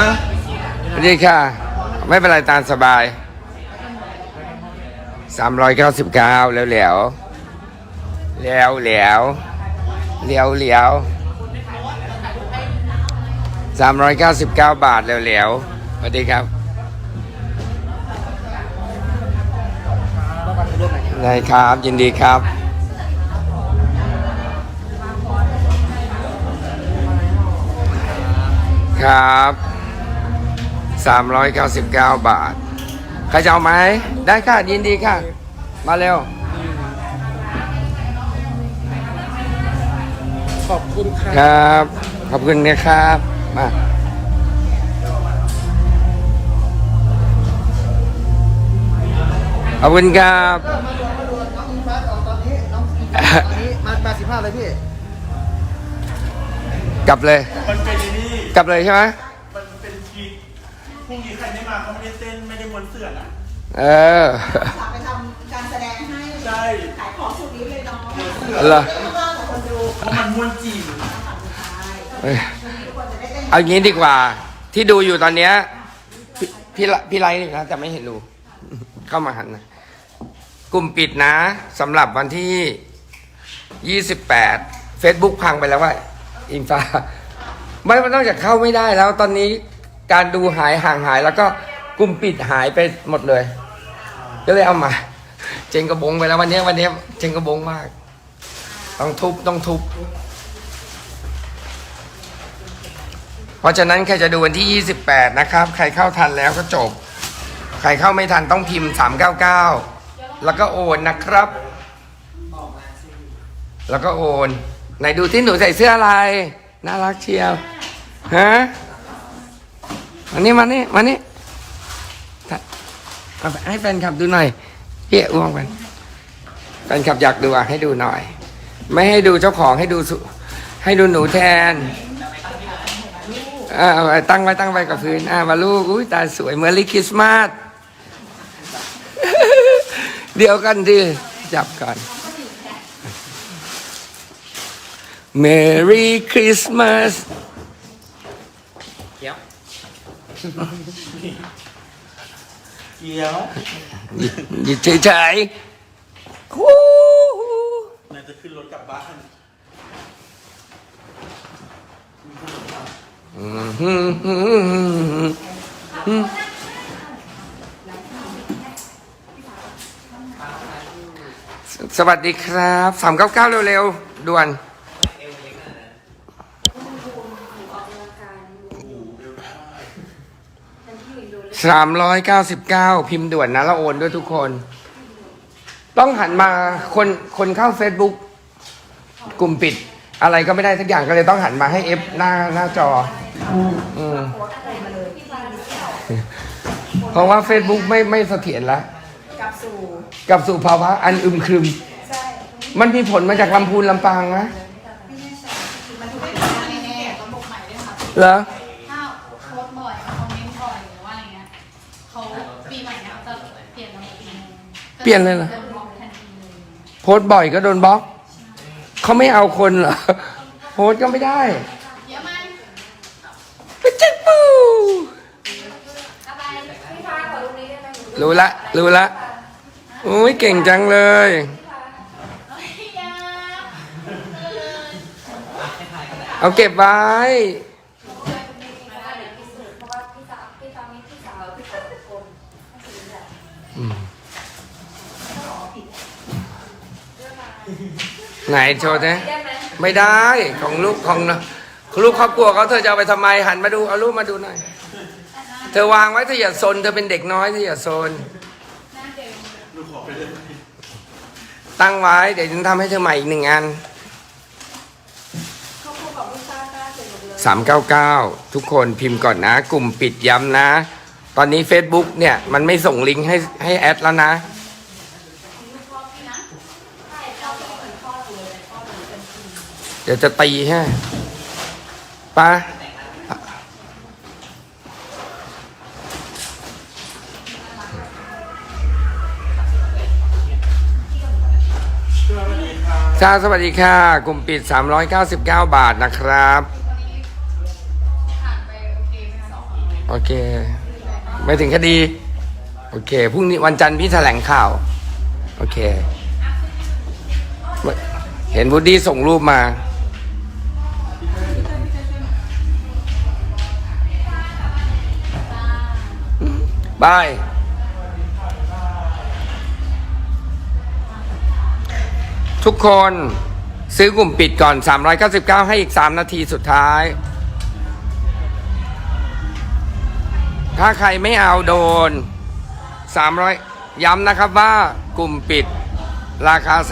อะสวัสดีค่ะ ไม่เป็นไรตามสบาย 399 แล้วแล้วแล้วแล้วแล้วแล้ว399บาทแล้วแล้วสวัสดีครับได้ครับยินดีครับครับ 399 บาท ใครจะเอาไหม ได้ค่ะ ยินดีค่ะ มาเร็ว ขอบคุณค่ะครับ ขอบคุณนะครับ มาขอบคุณครับน้องอิงฟ้าออกตอนนี้น้องอิงฟ้าออกตอนนี้มาแปดสิบห้าเลยพี่ กลับเลย มันเป็นไอ้นี่กลับเลยใช่ไหมมันเป็นทีพ รุ่งนี้ใครไม่มาเขาไม่ได้เต้นไม่ได้ม้วนเสื่อนอะเออฝากไปทำการแสดงให้ใช่ขายของสุดนี้เลยเนาะเหรอข้างล่างของคนดูเพราะมันม้วนจีบเอ้ยทุกคนจะได้เต้นเอางี้ดีกว่า ที่ดูอยู่ตอนเนี้ยพี่พี่ละพี่ไลฟ์นี่นะแต่ไม่เห็นดู เข้ามาหันนะกลุ่มปิดนะสำหรับวันที่ 28 Facebook พังไปแล้วว่าอินฟ้าไม่มันต้องจากเข้าไม่ได้แล้วตอนนี้ การดูหายห่างหายแล้วก็กลุ่มปิดหายไปหมดเลย ก็เลยเอามา เจงกระบงไปแล้ววันนี้วันนี้เจงกระบงมาก ต้องทุบต้องทุบ เพราะฉะนั้นใครจะดูวันที่ 28 นะครับ ใครเข้าทันแล้วก็จบ ใครเข้าไม่ทันต้องพิมพ์ 399 แล้วก็โอนนะครับ แล้วก็โอน ไหนดูที่หนูใส่เสื้ออะไร น่ารักเชียวฮะ มานี่มานี่มานี่ถ่าให้แฟนคลับดูหน่อยพี่อ้วงกันแฟนคลับอยากดูอะให้ดูหน่อย ไม่ให้ดูเจ้าของให้ดูให้ดูหนูแทนอ่าเอตั้งไว้ตั้งไว้กับพื้นอ่ามาลูกอุ้ยตาสวยเมอรี่คริสต์มาสเดี๋ยวกันดิจับก่อน Merry Christmas เกียวหยุดเฉยๆฮู้ฮู้นายจะขึ้นรถกลับบ้านอืมฮึ่มฮึ่มฮึ่มฮึ่มสสวัสดีครับสามเก้าเก้าเร็วๆด่วน สามร้อยเก้าสิบเก้าพิมพ์ด่วนนะแล้วโอนด้วยทุกคน ต้องหันมาคนคนเข้า Facebook กลุ่มปิด อะไรก็ไม่ได้ทุกอย่างก็เลยต้องหันมาให้เอฟหน้าหน้าจออืมเพราะว่า Facebook ไม่ไม่เสถียรแล้วกลับสู่กลับสู่ภาวะอันอึมครึมใช่มันมีผลมาจากลำพูนลำปางนะไม่แน่ เปลี่ยนเลยเหรอโดนบล็อกทันทีเลยโพสต์บ่อยก็โดนบล็อกเขาไม่เอาคนเหรอโพสต์ก็ไม่ได้ไปจ็บปูรู้ละรู้ละอุ้ยเก่งจังเลยเอาเก็บไว้ ไหนโชว์นะไม่ได้ของลูกของของลูกครอบครัวเขาเธอจะเอาไปทำไมหันมาดูเอารูปมาดูหน่อยเธอวางไว้เธออย่าซนเธอเป็นเด็กน้อยเธออย่าซนตั้งไว้เดี๋ยวฉันทำให้เธอใหม่อีกหนึ่งอันสามเก้าเก้าทุกคนพิมพ์ก่อนนะ กลุ่มปิดย้ำนะ ตอนนี้ Facebook เนี่ย มันไม่ส่งลิงก์ให้ให้แอดแล้วนะ ดี๋ยวจะตีฮะปะจ้าสวัสดีค่ะ กลุ่มปิด 399 บาทนะครับผ่านไปโอเคไมคะโอเค ไม่ถึงคดี โอเค พรุ่งนี้วันจันทร์พี่แถลงข่าว โอเค เห็นบูดดี้ส่งรูปมา บาย ทุกคนซื้อกลุ่มปิดก่อน 399 ให้อีก 3 นาทีสุดท้าย ถ้าใครไม่เอาโดน 300 ย้ำนะครับว่ากลุ่มปิดราคา